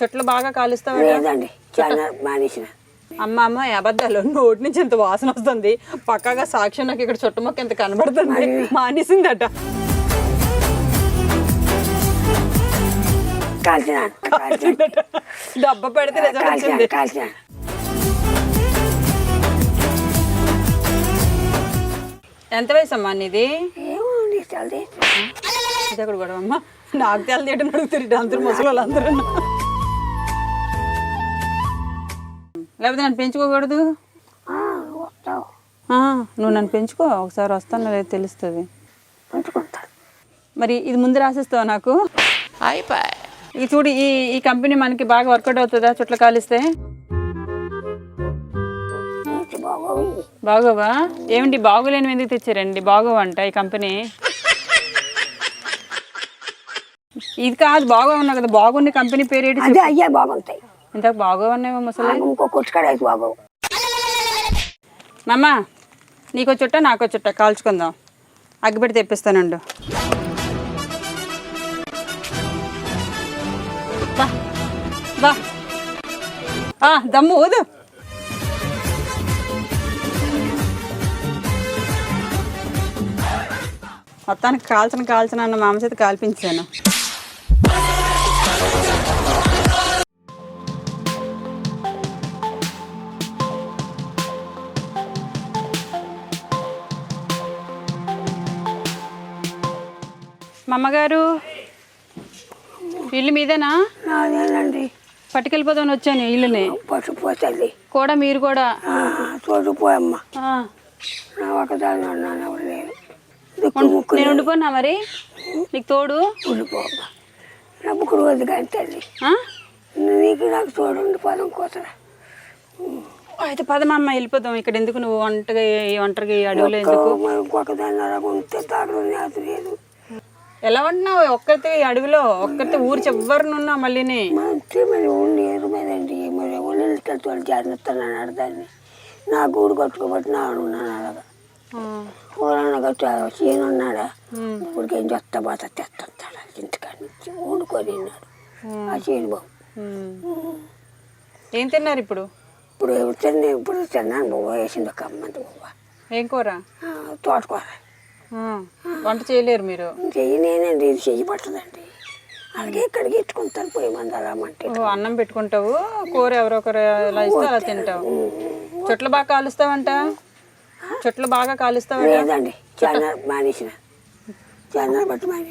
చెట్లు బాగా చాలా మానేసిన. అమ్మ అమ్మ అబద్ధాలు నోటి నుంచి ఎంత వాసన వస్తుంది? పక్కాగా సాక్ష్యం నాకు ఇక్కడ చుట్టుముక్క ఎంత కనబడుతుంది? మానేసిందట. డబ్బ పెడితే రిజల్ట్ వచ్చింది. ఎంత వయసు అమ్మా నీది? ఇది అక్కడ కూడా అమ్మ. నాకు తెలది ఏంటని అడుగుతారు అందరూ ముసలి వాళ్ళందరూ లేకపోతే నన్ను పెంచుకోకూడదు? నువ్వు నన్ను పెంచుకో ఒకసారి వస్తాను లేదు తెలుస్తుంది. మరి ఇది ముందు రాసిస్తావా నాకు? ఇది చూడు ఈ ఈ కంపెనీ మనకి బాగా వర్కౌట్ అవుతుందా చుట్ల కాలిస్తే? బాగోవు. బాగోవా? ఏమిటి బాగోలేని ఎందుకు తెచ్చారండి? బాగోవంట ఈ కంపెనీ. ఇది కాదు బాగో ఉన్నా కదా బాగుంది కంపెనీ పేరు ఏంటి అదే అయ్యే బాగుంటాయి. ఇంత బాగోవన్నావా ముసలి? ఇంకో మమ్మ నీకో చుట్ట నాకో చుట్ట కాల్చుకుందాం. అగ్గిపెట్టి తెప్పిస్తానండు. బా దమ్ము ఊదు. మొత్తానికి కాల్చిన కాల్చిన అన్న మామ చేత కాల్పించాను. మా అమ్మగారు ఇల్లు మీదేనా? అదేనండి పట్టుకెళ్ళిపోదామని వచ్చాను ఇల్లుని. పట్టుపోతుంది కూడా మీరు కూడా? చూడిపోయమ్మా ఆ, నా ఒకదాన్ని ఉన్నాను ఎవరు నేను ఉండిపోనా మరి? నీకు తోడు? ఉండిపోమ్మా. నా కానీ తల్లి ఆ? నీకు నాకు తోడు ఉండిపోదాం కోసరా అయితే పదమమ్మ వెళ్ళిపోదాం. ఇక్కడ ఎందుకు నువ్వు ఒంటగా ఒంటరిగా అడవిలో ఎందుకు? అలా ఉంటే తాగడం లేదు. ఎలా ఉంటున్నావు ఒక్కరితే ఈ అడవిలో ఒక్కరితే ఊరు చివరినున్నా మళ్ళీని. మంచి మరి ఉండి ఏరు మీదండి మరి ఒళ్ళకి వాళ్ళు చేస్తాను దాన్ని నా గూడు కట్టుకోబట్టి నా ఉన్నాను అలాగా ఆ, ఊరన్న కట్టు చీన ఉన్నాడా? ఇప్పుడు ఏం చెత్త బాత తెస్తాడు ఇంటికాడి నుంచి వండుకొని తిన్నాడు ఆ చీని బాబు. ఏం తిన్నారు ఇప్పుడు? ఇప్పుడు తిన్నా ఇప్పుడు తిన్నాను బాబు. వేసింది ఒక అమ్మంది బాబు. ఏం కూర? తోటకూర. వంట చేయలేరు మీరు? చెయ్యి నేనండి ఇది చెయ్యి పట్టదండి. అలాగే ఇక్కడికి ఇట్టుకుంటాను పోయి మంది అలా ఓ అన్నం పెట్టుకుంటావు కూర ఎవరో ఒకరు ఇలా ఇస్తే అలా తింటావు. చెట్లు బాగా కాలుస్తావంట? చెట్లు బాగా కాలుస్తావంట? లేదండి చాలా మానేసిన.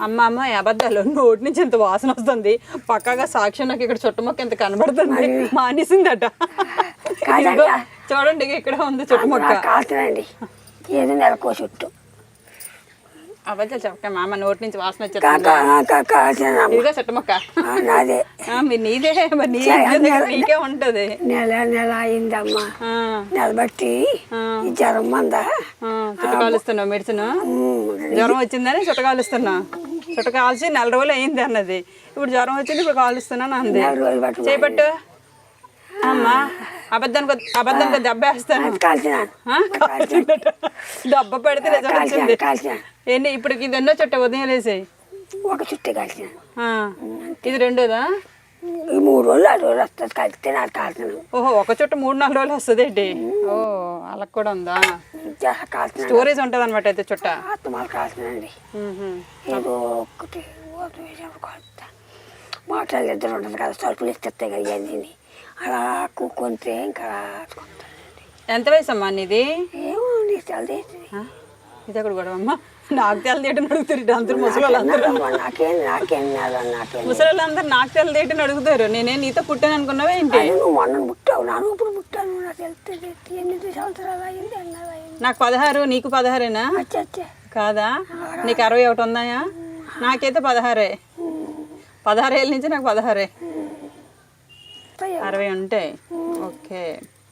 అమ్మ అమ్మ అబద్ధాలు. నోటి నుంచి ఎంత వాసన వస్తుంది? పక్కాగా సాక్ష్యం నాకు ఇక్కడ చుట్టుముక్క ఎంత కనబడుతుంది? మానేసిందట. చూడండి ఇక్కడ ఉంది చుట్టుముక్క కాల్చనండి ఏదో నెలకో చుట్టూ. అబద్ధాలు చెప్పక మా అమ్మ నోటి నుంచి వాసన వచ్చేస్తుంది. ఇదిగో చుట్టుముక్క. నాదే. మీరు నీదే మరి నీ నీకే ఉంటది. నెల నెల అయిందమ్మా. నెల బట్టి జ్వరం మంద? ఆ, చుట్ట కాలుస్తున్నావు మెడిసిన్. జ్వరం వచ్చిందని చుట్ట కాలుస్తున్నా. చుట్ట కాల్చి నెల రోజులు అయింది అన్నది. ఇప్పుడు జ్వరం వచ్చింది ఇప్పుడు కాలుస్తున్నాను అంది చేపట్టు. అమ్మా అబద్ధానికి అబద్ధానికి దెబ్బ వేస్తాను కాల్చినాను ఆ, కాల్చిందట. దెబ్బ పెడితే రిజల్ట్ వచ్చింది. ఏంటి ఇప్పుడు ఇది ఎన్నో చుట్ట ఉదయం వేసేయి ఒక చుట్టే కాల్చినాను ఆ, ఇది రెండోదా? ఈ మూడు రోజులు ఆ రోజు వస్తుంది కలిస్తే నాకు కాల్చినాను ఓహో ఒక చుట్ట మూడు నాలుగు రోజులు వస్తుంది ఏంటి ఓ అలా కూడా ఉందా? కాల్చినాను స్టోరేజ్ ఉంటుంది అనమాట అయితే చుట్ట. ఆత్మలు కాల్చినండి. ఏదో కాల్చుతాను మోటార్లు ఇద్దరు ఉంటుంది కదా సరుకులు ఇస్తాయి కదా ఇవన్నీ. అలా కూకుంటే ఇంకా కాల్చుకుంటానండి ఎంత వయసు అమ్మా నీది? ఏమో నీకు తెలియదు ఆ, ఇది అక్కడ కూడా అమ్మా. నాకు తెలది ఏంటని అడుగుతారు అందరు ముసలి నాకేం నాకేం నాకేం ముసలి వాళ్ళందరూ నాకు తెలది ఏంటని అడుగుతారు. నేనే నీతో పుట్టాను అనుకున్నావా ఏంటి? నువ్వు మొన్న పుట్టావు నాను ఇప్పుడు పుట్టాను నాకు తెలుస్తుంది ఎనిమిది సంవత్సరాలు అయింది నాకు పదహారు నీకు పదహారేనా? కాదా? నీకు అరవై ఒకటి ఉన్నాయా? నాకైతే పదహారే. పదహారేళ్ళ నుంచి నాకు పదహారే. అరవై ఉంటాయి ఓకే.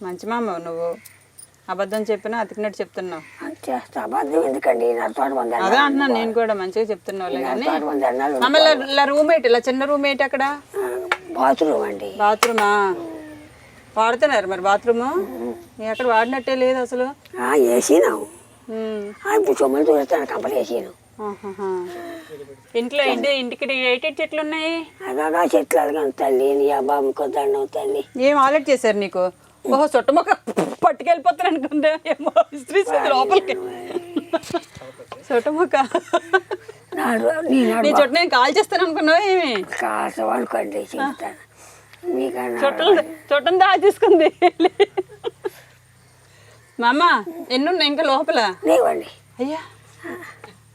మంచి మామ నువ్వు. అబద్ధం చెప్పినా అతికినట్టు చెప్తున్నావు. చేస్తా. అబద్ధం ఎందుకండి? అదే అంటున్నాను నేను కూడా మంచిగా చెప్తున్నావులే కానీ అన్నాడు అమ్మ ఇలా- చిన్న అక్కడ? బాత్రూమ్ అండి. బాత్రూమా? వాడుతున్నారు మరి బాత్రూము? ఎక్కడ వాడినట్టే లేదు అసలు. వేసినావు ఉమ్. ఇప్పుడు సొమ్ములు చూస్తాను కంపలు వేసాను ఆహాహా. ఇంట్లో ఇంటి ఇంటికి ఏటేటి చెట్లు ఉన్నాయి? అదా చెట్లు అడగను తల్లి నీ అబ్బాయి కొద్దండం తల్లి. ఏం ఆలెట్ చేశారు నీకు? ఓహో చుట్టమొక్క పట్టుకెళ్ళిపోతాను అనుకుందా ఏమో ఇస్త్రీ లోపలికి. చుట్టమొక్క. నాడు నీ చుట్ట నేను కాల్ చేస్తాను అనుకున్నావా ఏమి? కాసం అనుకోండి చెప్తాను. మీకన్నా చుట్టలు చుట్టం దా తీసుకుంది మా అమ్మ ఎన్ని ఉన్నాయి ఇంకా లోపల? అయ్యా.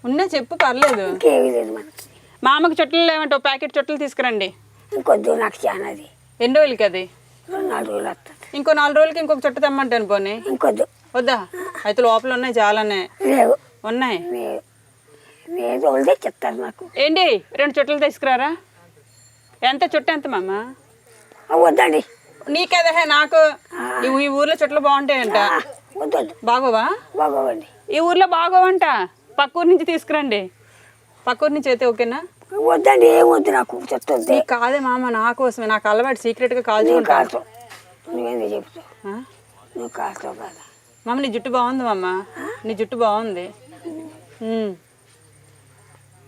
ఉన్నా చెప్పు పర్లేదు. ఇంకేమీ లేదు మనకి మా అమ్మకి చుట్టలు లేవంటే ఓ ప్యాకెట్ చుట్టలు తీసుకురండి. ఇంకొద్దు నాకు చానది ఎన్ని రోజులకి అది? రెండు నాలుగు రోజులు వస్తుంది. ఇంకో నాలుగు రోజులకి ఇంకొక చుట్ట తెమ్మంటాను పోనీ. ఇంకొద్దు. వద్దా? అయితే లోపల ఉన్నాయి చాలానే. లేవు. ఉన్నాయి? లేవు. లేదు వాళ్ళు తెచ్చిస్తారు నాకు ఏంటి? రెండు చుట్టలు తీసుకురారా? ఎంత చుట్ట ఎంత మామ? ఆ, వద్దండి. నీకదే నాకు. ఈ ఈ ఊర్లో చుట్టలు బాగుంటాయంట. ఆ, వద్దొద్దు బాగోవా? బాగోవండి. ఈ ఊర్లో బాగోవంట. పక్క ఊరు నుంచి తీసుకురండి. పక్క ఊరు నుంచి అయితే ఓకేనా? వద్దండి ఏం వద్దు నాకు చెప్తుంది నీకు కాదే మామ నా కోసమే. నాకు అలవాటు సీక్రెట్గా నువ్వు కాల్చుకుంటా కాస్తావు నువ్వేంది చెప్తావు? నువ్వు కాస్తావు కదా. మామ నీ జుట్టు బాగుంది మామ. నీ జుట్టు బాగుంది.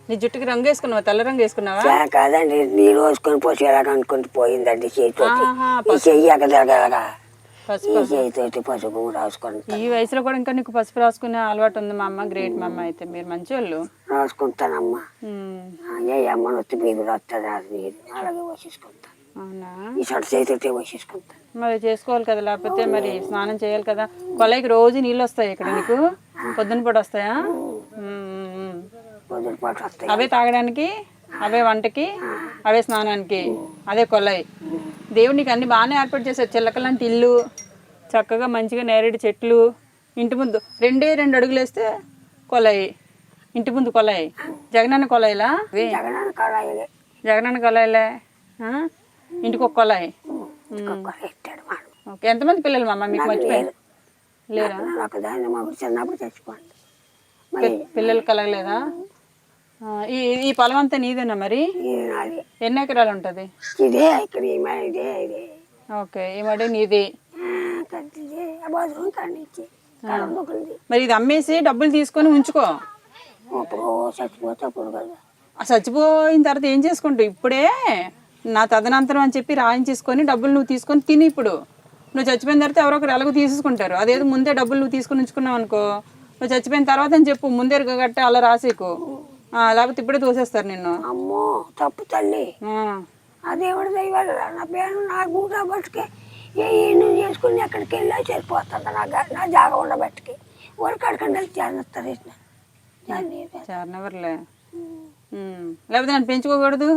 నీ జుట్టుకి రంగు వేసుకున్నావా? తెల్ల రంగు వేసుకున్నావా? కాదండి. నీళ్ళు వేసుకొని పోసేలాగా అనుకుంటూ పోయిందండి చేతితో ఆహా, ఈ పసుపు. ఈ రాసుకుంటా వయసులో కూడా ఇంకా నీకు పసుపు రాసుకునే అలవాటు ఉంది మా అమ్మ గ్రేట్ మా అమ్మ అయితే. మీరు మంచి వాళ్ళు రాసుకుంటానమ్మా. ఏ అమ్మని వచ్చి మీరు వస్తుంది అలాగే అవునా? ఈ చేతితో మరి చేసుకోవాలి కదా లేకపోతే మరి స్నానం చేయాలి కదా. కొలైకి రోజు నీళ్ళు వస్తాయి ఇక్కడ నీకు? పొద్దున పూట వస్తాయా. పొద్దున పాటు వస్తాయి. అవే తాగడానికి? అవే వంటకి అవే స్నానానికి అదే కొల్లాయి దేవుడు నీకు అన్ని బాగానే ఏర్పాటు చేశాడు చిల్లకలాంటి ఇల్లు చక్కగా మంచిగా నేరేడు చెట్లు ఇంటి ముందు రెండే రెండు అడుగులు వేస్తే కొలాయి ఇంటి ముందు కొలాయి జగనన్న కొలాయిలా జగనాన్ని కొలాయిలే? ఇంటికి ఒక కొలాయి ఓకే ఎంతమంది పిల్లలు మామ మీకు మర్చిపోయారు లేరా పిల్లలు కలగలేదా ఈ ఈ పొలం అంతా నీదేనా మరి? ఎన్ని ఎకరాలు ఉంటుంది? ఇదే ఇక్కడ ఇదే ఇదే. ఓకే ఈ మడి నీది. మరి ఇది అమ్మేసి డబ్బులు తీసుకొని ఉంచుకో. చచ్చిపోయిన తర్వాత ఏం చేసుకుంటావు? ఇప్పుడే నా తదనంతరం అని చెప్పి రాయించేసుకొని డబ్బులు నువ్వు తీసుకొని తిని ఇప్పుడు. నువ్వు చచ్చిపోయిన తర్వాత ఎవరో ఒకరు ఎలాగో తీసుకుంటారు అదేదో ముందే డబ్బులు నువ్వు తీసుకొని ఉంచుకున్నావు అనుకో. నువ్వు చచ్చిపోయిన తర్వాత అని చెప్పు ముందే గట్ట అలా రాసేకు. లేకపోతే ఇప్పుడే తోసేస్తారు నిన్ను. అమ్మో తప్పు తల్లి. ఆ, దేవుడి దైవాలు నా పేరు నా గూట బట్టుకే ఏ నువ్వు చేసుకుని ఎక్కడికి వెళ్ళా సరిపోతుంది నా నా జాగ ఉండబట్టుకి. ఊరికి అడకండి వెళ్ళి చారనవర్లే ఉమ్. లేకపోతే నన్ను పెంచుకోకూడదు?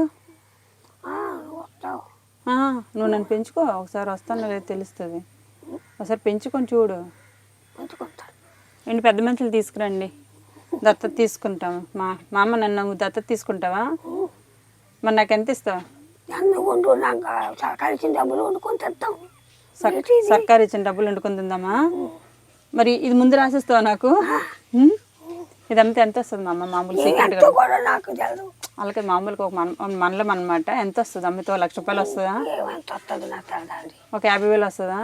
వస్తావు నువ్వు నన్ను పెంచుకో. ఒకసారి వస్తాను లేదు తెలుస్తుంది. ఒకసారి పెంచుకొని చూడు. ఏంటి పెద్ద మనుషులు తీసుకురండి. దత్తత తీసుకుంటాం. మా మా అమ్మ నన్ను నువ్వు దత్తత తీసుకుంటావా? మరి నాకు ఎంత ఇస్తావు? నన్ను వండు నాకు సర్కారు ఇచ్చిన డబ్బులు వండుకొని తెస్తాం. సర్కారు ఇచ్చిన డబ్బులు వండుకొని తిందామా? మరి ఇది ముందు రాసిస్తావా నాకు? ఉమ్? ఇది అమ్మితే ఎంత వస్తుంది మా అమ్మ మామూలు తెలదు. అలాగే మామూలుగా ఒక మన మనలం అనమాట ఎంత వస్తుంది అమ్మితే లక్ష రూపాయలు వస్తుందా? ఒక యాభై వేలు వస్తుందా?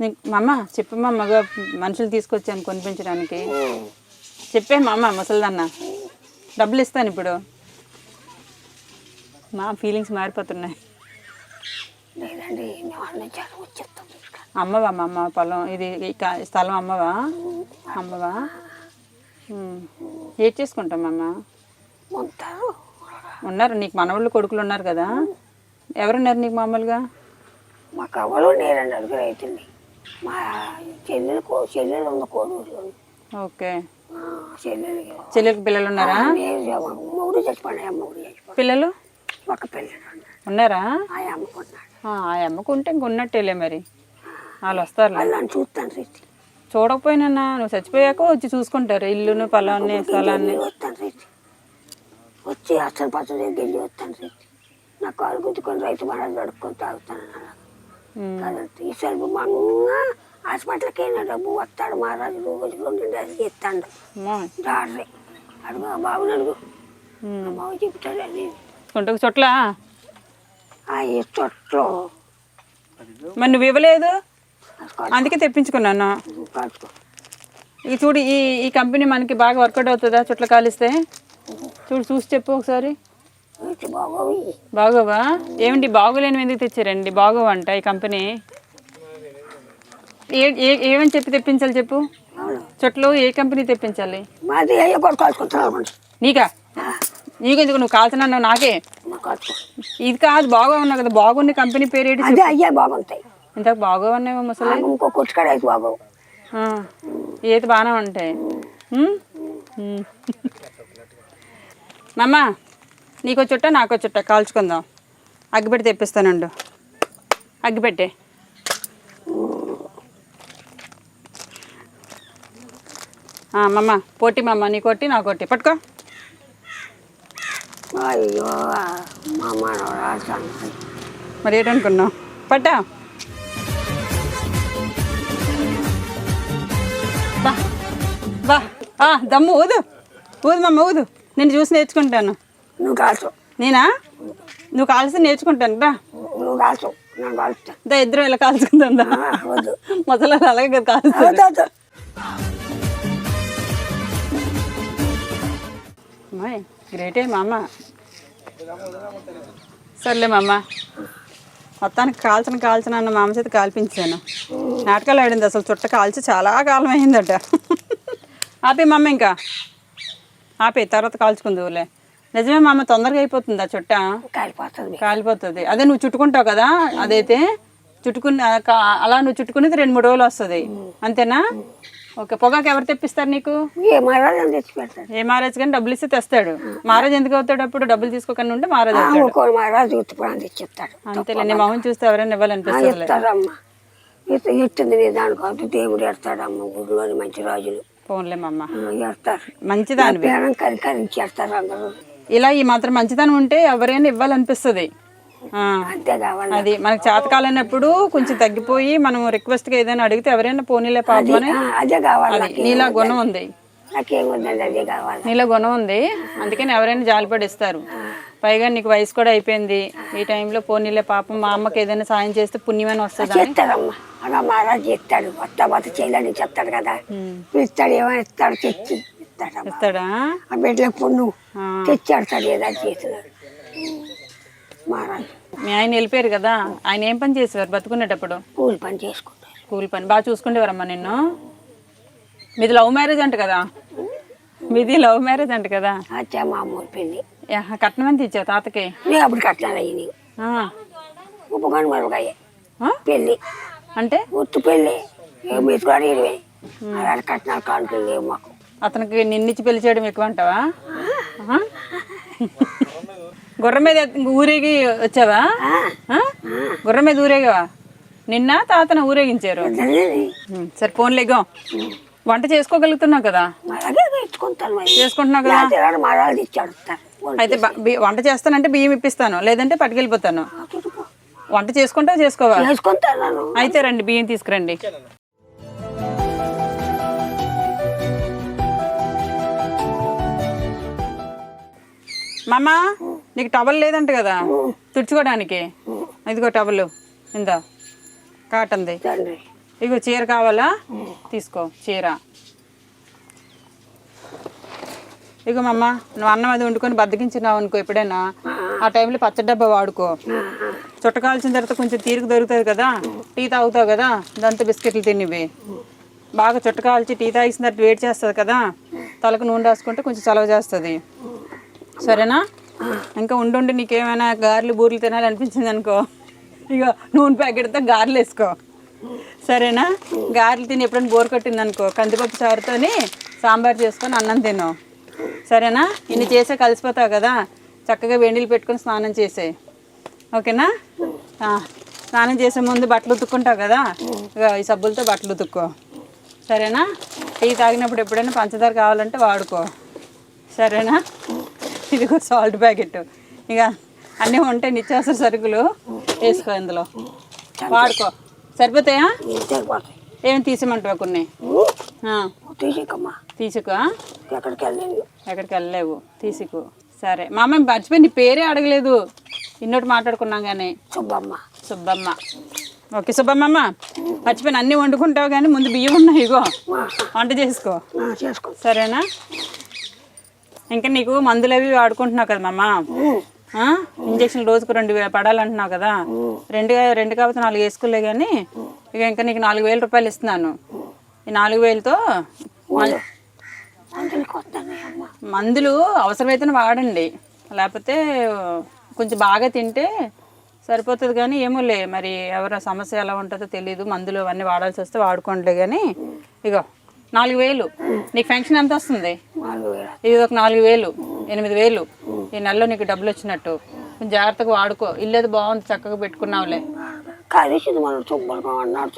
నీకు మా అమ్మ చెప్పు మా మగ మనుషులు తీసుకొచ్చాను కొనిపించడానికి. చెప్పే మా అమ్మ ముసలిదన్న. డబ్బులు ఇస్తాను ఇప్పుడు. మా ఫీలింగ్స్ మారిపోతున్నాయి. మేము అమ్మవా మా అమ్మ పొలం ఇది స్థలం అమ్మవా? అమ్మవా. ఏం చేసుకుంటాం అమ్మ? ఉన్నారు నీకు మనవాళ్ళు కొడుకులు ఉన్నారు కదా? ఎవరున్నారు నీకు మామూలుగా? మా కవ్వలు నేరండి అడుగులు అవుతుంది మా చెల్లెలు చెల్లెలు ఉన్న కోడూరులో. ఓకే. చెల్లెలకి చెల్లెలకి పిల్లలు ఉన్నారా? మూడు మూడు పిల్లలు? ఒక పిల్లలు ఉన్నారా? ఆ అమ్మకు ఉంటే ఇంక ఉన్నట్టేలే మరి. వాళ్ళు వాళ్ళు నన్ను చూస్తాను చూడకపోయినా నువ్వు చచ్చిపోయాక వచ్చి చూసుకుంటారు. ఇల్లును పొలాన్ని స్థలాన్ని. వచ్చి అసలు పచ్చడి గెల్లి వస్తాను రీతి నా కాలు గుద్దుకొని రైతు మన గడుక్కొని తాగుతాను ఈసారి మంగ హాస్పిటల్కి అయినా డబ్బు వస్తాడు మహారాజు. రోజు రెండు. డాక్టరే అడుగు ఆ బాబుని అడుగు. ఆ బాబు చెప్తాడు అది. చుట్టకు చుట్ల? ఆ ఈ చొట్లు. మరి నువ్వు ఇవ్వలేదు? అందుకే తెప్పించుకున్నాను. కాచుకో ఇక చూడు ఈ ఈ కంపెనీ మనకి బాగా వర్కౌట్ అవుతుందా చుట్ల కాలిస్తే? చూడు చూసి చెప్పు ఒకసారి. ఇది బాగోవి. బాగోవా? ఏమిటి బాగోలేని ఎందుకు తెచ్చారండి? బాగోవంట ఈ కంపెనీ? ఏ ఏ- ఏమని చెప్పి తెప్పించాలి చెప్పు? చుట్టలు ఏ కంపెనీ తెప్పించాలి? మాది అనుకోండి. నీకా? నీకెందుకు నువ్వు కాల్చనన్నావు నాకే? ఇది కాదు బాగా ఉన్నావు కదా బాగున్న కంపెనీ పేరు ఏంటి అదే అయ్యే బాగుంటాయి. ఇంత బాగా ఉన్నావు ముసలి? నాకు ఇంకో కొట్టుకాడ ఏది బాగానే ఉంటాయి. ఉమ్? ఉమ్. మామ నీకో చుట్ట నాకో చుట్ట కాల్చుకుందాం. అగ్గిపెట్టి తెప్పిస్తానండు. అగ్గిపెట్టే. మమ్మ పోటీ మమ్మ నీ కొట్టి నా కొట్టి. పట్టుకో. అయ్యో మరి ఏంటనుకున్నావు? పట్టా. బా బా. దమ్ము ఊదు. ఊదు మమ్మ ఊదు. నేను చూసి నేర్చుకుంటాను. నువ్వు కాల్చు. నేనా? నువ్వు కాల్సి నేర్చుకుంటాను రా. నువ్వు కాల్చు. ఇద్దరం ఇలా కాల్చుకుందాం మొదలు అలాగే కదా అమ్మాయి గ్రేటే మా అమ్మ సర్లే మా అమ్మ మొత్తానికి కాల్చిన కాల్చిన అన్న మామ చేత కాల్పించాను. నాటకాలు ఆడింది అసలు చుట్ట కాల్చి చాలా కాలం అయిందట ఆపే మా అమ్మ ఇంకా. ఆపే తర్వాత కాల్చుకుందువులే నిజమే మా అమ్మ తొందరగా అయిపోతుంది ఆ చుట్ట? కాలిపోతుంది. కాలిపోతుంది. అదే నువ్వు చుట్టుకుంటావు కదా అదైతే చుట్టుకుని అలా నువ్వు చుట్టుకునేది రెండు మూడు రోజులు వస్తుంది. అంతేనా? ఓకే పొగాకు ఎవరు తెప్పిస్తారు నీకు? ఏ మహారాజు అని తెచ్చి పెడతాడు. ఏ మహారాజ్ కానీ డబ్బులు ఇస్తే తెస్తాడు. మహారాజ్ ఎందుకు అవుతాడు అప్పుడు డబ్బులు తీసుకోకుండా ఉంటే మహారాజ్ అవుతాడు. ఇంకో మహారాజు అంతేలే నీ మొహం చూస్తే ఎవరైనా ఇవ్వాలనిపిస్తుంది ఇస్తాడమ్మా ఇత- ఇస్తుంది నీ దానికి దేవుడు ఎడతాడమ్మ ఊళ్ళోని మంచి రాజులు. ఫోన్లే మమ్మ ఆ, ఎడతారు. మంచిదానివి. పేరం కరి కరించేస్తారు అందరూ. ఇలా ఈ మాత్రం మంచిదనం ఉంటే ఎవరైనా ఇవ్వాలనిపిస్తుంది. అది మనకు చేతకాలన్నప్పుడు కొంచెం తగ్గిపోయి మనం రిక్వెస్ట్గా ఏదైనా అడిగితే ఎవరైనా పోనీలే అది నీలా గుణం ఉంది. నీలో గుణం ఉంది. అందుకని ఎవరైనా జాలిపడి ఇస్తారు పైగా నీకు వయసు కూడా అయిపోయింది. ఈ టైంలో పోనీలే పాపం మా అమ్మకి ఏదైనా సాయం చేస్తే పుణ్యమని వస్తుంది చేస్తాడమ్మా అలా మహారాజు చేస్తాడు. కొత్త బత చేయాలని చెప్తాడు కదా. ఇస్తాడు ఏమైనా ఇస్తాడు తెచ్చి ఇస్తాడా? ఆ బిడ్డలకు పుణ్ణు ఆ. తెచ్చాడతాడు ఏదో చేస్తున్నాడు. మహారాజు మీ ఆయన వెళ్ళిపోయారు కదా. ఆయన ఏం పని చేసేవారు బతుకునేటప్పుడు? కూలి పని చేసుకుంటారు. కూలి పని. బాగా చూసుకునేవారమ్మా నిన్ను. మీది లవ్ మ్యారేజ్ అంట కదా. మీది లవ్ మ్యారేజ్ అంట కదా. అచ్చా మామూలు పెళ్ళి. యా, కట్నం ఎంత ఇచ్చావు తాతకి? నేను అప్పుడు కట్టాలి అయ్యి నీకు. ఆ, మరొకయ్య ఆ? పెళ్ళి. అంటే? గుర్తు పెళ్ళి. మెతుకులాడి ఇరవై. అలాంటి కట్నాలు కానుకలు లేవు మాకు. అతనికి నిన్నిచ్చి పెళ్ళి చేయడం ఎక్కువ అంటావా. గుర్రం మీద ఊరేగి వచ్చావా? గుర్రం మీద ఊరేగావా? నిన్న తాతను ఊరేగించారు. సరే ఫోన్లేగో వంట చేసుకోగలుగుతున్నావు కదా? చేసుకుంటున్నావు కదా? అయితే వంట చేస్తానంటే బియ్యం ఇప్పిస్తాను. లేదంటే పట్టుకెళ్ళిపోతాను. వంట చేసుకుంటావు చేసుకోవా? చేసుకుంటాను అయితే రండి బియ్యం తీసుకురండి. మామా? నీకు టవల్ లేదంట కదా? తుడుచుకోవడానికి? ఇదిగో టవల్ ఇందా. కాటన్ది. ఇగో చీర కావాలా? తీసుకో చీర. ఇగో మమ్మ నువ్వు అన్నం అది వండుకొని బద్దకించినావు అనుకో ఎప్పుడైనా. ఆ. టైంలో పచ్చడి డబ్బా వాడుకో. చుట్ట కాల్చిన తర్వాత కొంచెం తీరిక దొరుకుతుంది కదా? టీ తాగుతావు కదా? దాంతో బిస్కెట్లు తినివి బాగా చుట్ట కాల్చి టీ తాగిసిన తర్వాత వేడి చేస్తుంది కదా? తలకు నూనె రాసుకుంటే కొంచెం చలవ చేస్తుంది. సరేనా? ఇంకా ఉండుండి నీకేమైనా గారెలు బూరెలు తినాలనిపించింది అనుకో. ఇక నూనె ప్యాకెట్తో గారెలు వేసుకో. సరేనా? గారెలు తిని ఎప్పుడైనా బోర్ కొట్టింది అనుకో కందిపప్పు చారుతోని సాంబార్ చేసుకొని అన్నం తిను. సరేనా? ఇన్ని చేసే కలిసిపోతావు కదా. చక్కగా వేడిలు పెట్టుకొని స్నానం చేసేయి ఓకేనా? స్నానం చేసే ముందు బట్టలు ఉతుక్కుంటావు కదా. ఈ సబ్బులతో బట్టలు ఉతుక్కో. సరేనా? టీ తాగినప్పుడు ఎప్పుడైనా పంచదార కావాలంటే వాడుకో. సరేనా? ఇదిగో సాల్ట్ ప్యాకెట్ ఇక అన్నీ ఉంటాయి నిత్యావసర సరుకులు. వేసుకో ఇందులో. వాడుకో. సరిపోతాయా? ఏమి తీసేమంటావా కొన్ని? తీసుకో ఎక్కడికి వెళ్ళలేవు. తీసుకో. సరే. మా అమ్మ మర్చిపోయి నీ పేరే అడగలేదు. ఇన్నోటి మాట్లాడుకున్నాం కానీ సుబ్బమ్మ. సుబ్బమ్మ. ఓకే సుబ్బమ్మమ్మ మర్చిపోయిన అన్నీ వండుకుంటావు కానీ ముందు బియ్యం ఉన్నాయి ఇగో. వంట చేసుకో. సరేనా? ఇంకా నీకు మందులు అవి వాడుకుంటున్నావు కదా ఆ? ఇంజక్షన్ రోజుకు రెండు వే- పడాలంటున్నావు కదా? రెండు రెండు కాకపోతే నాలుగు వేసుకోలే కానీ ఇక ఇంకా నీకు నాలుగు వేల రూపాయలు ఇస్తున్నాను. ఈ నాలుగు వేలతో మందులు అవసరమైతేనే వాడండి. లేకపోతే కొంచెం బాగా తింటే సరిపోతుంది కానీ ఏమోలే. మరి ఎవరి సమస్య ఎలా ఉంటుందో తెలియదు మందులు అవన్నీ వాడాల్సి వస్తే వాడుకోండిలే కానీ ఇగో. నాలుగు వేలు. నీకు ఫంక్షన్ ఎంత వస్తుంది? ఇది ఒక నాలుగు వేలు ఎనిమిది వేలు. ఈ నెలలో నీకు డబ్బులు వచ్చినట్టు. జాగ్రత్తగా వాడుకో. ఇల్లు అది బాగుంది చక్కగా పెట్టుకున్నావులే. కలిసింది మనం అన్నాడు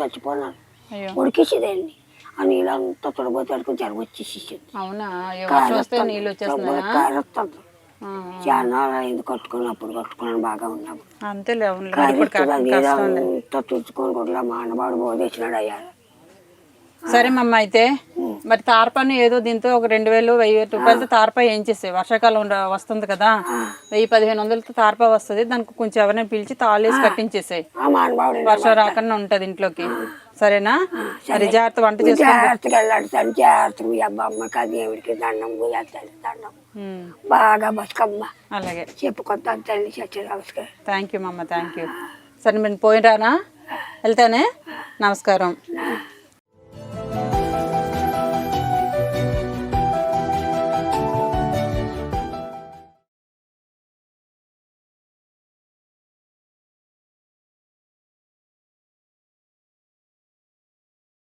ఉడికేసేదండి ఆ తుడబోతే వరకు జ్వరం వచ్చేసేసింది అవునా? నీళ్ళు చాలా కట్టుకున్నప్పుడు కట్టుకున్నాను బాగా ఉన్నాము. అంతేలే అంతా తుడుచుకొని కూడా మానవాడు బోధేసినాడు అయ్యా. సరే మమ్మ అయితే మరి తార్పాని ఏదో దీంతో ఒక రెండు వేలు వెయ్యి రూపాయలతో తార్పా ఏం చేసే వర్షాకాలం వస్తుంది కదా వెయ్యి పదిహేను వందలతో తార్పా వస్తుంది దానికి కొంచెం ఎవరైనా పిలిచి తాళేసి కట్టించేసాయి. వర్షం రాకుండా ఉంటది ఇంట్లోకి. సరేనా? మరి జాగ్రత్త వంట బాగా బతుకమ్మ. అలాగే. చెప్పుకొద్దాం తల్లి థ్యాంక్ యూ మమ్మ థ్యాంక్ యూ సరే మీరు పోయిరానా? వెళ్తానే? నమస్కారం.